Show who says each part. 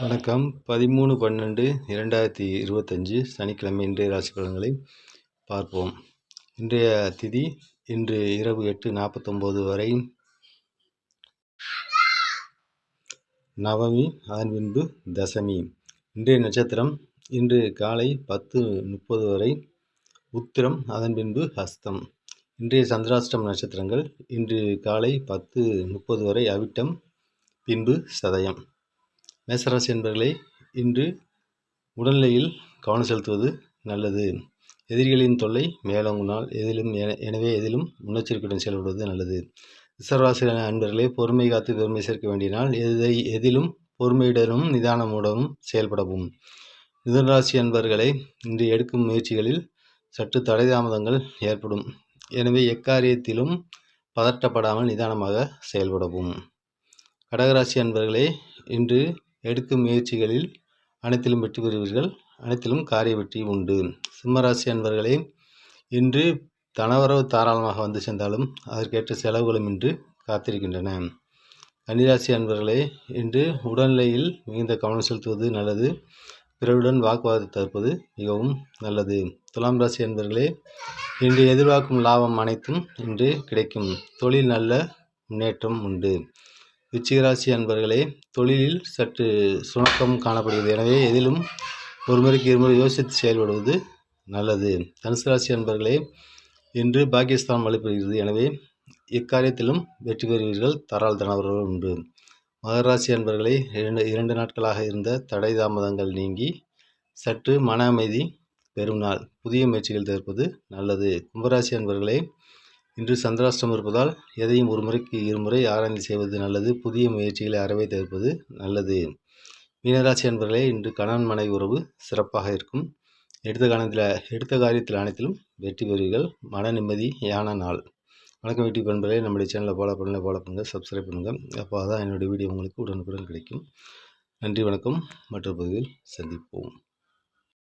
Speaker 1: வணக்கம். பதிமூணு பன்னெண்டு இரண்டாயிரத்தி இருபத்தஞ்சு சனிக்கிழமை இன்றைய ராசி பலன்களை பார்ப்போம். இன்றைய திதி இன்று இரவு எட்டு நாற்பத்தொம்போது வரை நவமி அதன் பின்பு தசமி. இன்றைய நட்சத்திரம் இன்று காலை பத்து முப்பது வரை உத்திரம் அதன் பின்பு ஹஸ்தம் இன்றைய சந்திராஷ்டம் நட்சத்திரங்கள் இன்று காலை பத்து முப்பது வரை அவிட்டம் பின்பு சதயம். மேசராசி என்பர்களை இன்று உடல்நிலையில் கவனம் செலுத்துவது நல்லது. எதிரிகளின் தொல்லை மேலோங்கினால் எதிலும் எனவே எதிலும் முன்னெச்சரிக்கையுடன் செயல்படுவது நல்லது. ரிசர்வாசி அன்பர்களே பொறுமை காத்து பெருமை சேர்க்க வேண்டினால் எதை எதிலும் பொறுமையுடனும் நிதானமுடனும் செயல்படவும். மிதனராசி அன்பர்களை இன்று எடுக்கும் முயற்சிகளில் சற்று தடை தாமதங்கள் ஏற்படும். எனவே எக்காரியத்திலும் பதட்டப்படாமல் நிதானமாக செயல்படவும். கடகராசி அன்பர்களே இன்று எடுக்கும் முயற்சிகளில் அனைத்திலும் வெற்றி பெறுவீர்கள். அனைத்திலும் காரிய வெற்றி உண்டு. சிம்மராசி அன்பர்களே இன்று தனவரவு தாராளமாக வந்து சேர்ந்தாலும் அதற்கேற்ற செலவுகளும் இன்று காத்திருக்கின்றன. கன்னிராசி அன்பர்களே இன்று உடல்நிலையில் மிகுந்த கவனம் செலுத்துவது நல்லது. பிறருடன் வாக்குவாதத்தை தவிர்ப்பது மிகவும் நல்லது. துலாம் ராசி அன்பர்களே இன்று எதிர்பார்க்கும் லாபம் அனைத்தும் இன்று கிடைக்கும். தொழில் நல்ல முன்னேற்றம் உண்டு. விச்சிகராசி அன்பர்களே தொழிலில் சற்று சுணக்கம் காணப்படுகிறது. எனவே எதிலும் ஒரு முறைக்கு இருமுறை யோசித்து செயல்படுவது நல்லது. தனுசு ராசி அன்பர்களே இன்று பாகிஸ்தான் வலுப்பெறுகிறது. எனவே இக்காரியத்திலும் வெற்றி பெறுவீர்கள். தரால் தனவர்கள் உண்டு மகராசி அன்பர்களே இரண்டு இரண்டு நாட்களாக இருந்த தடை தாமதங்கள் நீங்கி சற்று மன அமைதி பெறும் நாள். புதிய முயற்சிகள் தவிர்ப்பது நல்லது. கும்பராசி அன்பர்களே இன்று சந்திராஷ்டம் இருப்பதால் எதையும் ஒரு முறைக்கு இருமுறை ஆராய்ந்து செய்வது நல்லது புதிய முயற்சிகளை அறவே தவிர்ப்பது நல்லது. மீனராசி அன்பர்களே இன்று கணவன் மனைவி உறவு சிறப்பாக இருக்கும். எடுத்த காலத்தில் எடுத்த காரியத்தில் அனைத்திலும் வெற்றி பெறுவீர்கள். மன நிம்மதியான நாள். வணக்கம் வீட்டு பண்பர்களே நம்முடைய சேனலில் ஃபாலோ பண்ணல ஃபாலோ பண்ணுங்கள் சப்ஸ்கிரைப் பண்ணுங்கள் அப்போ தான் என்னுடைய வீடியோ உங்களுக்கு உடனுக்குடன் கிடைக்கும். நன்றி வணக்கம். மற்ற பகுதியில் சந்திப்போம்.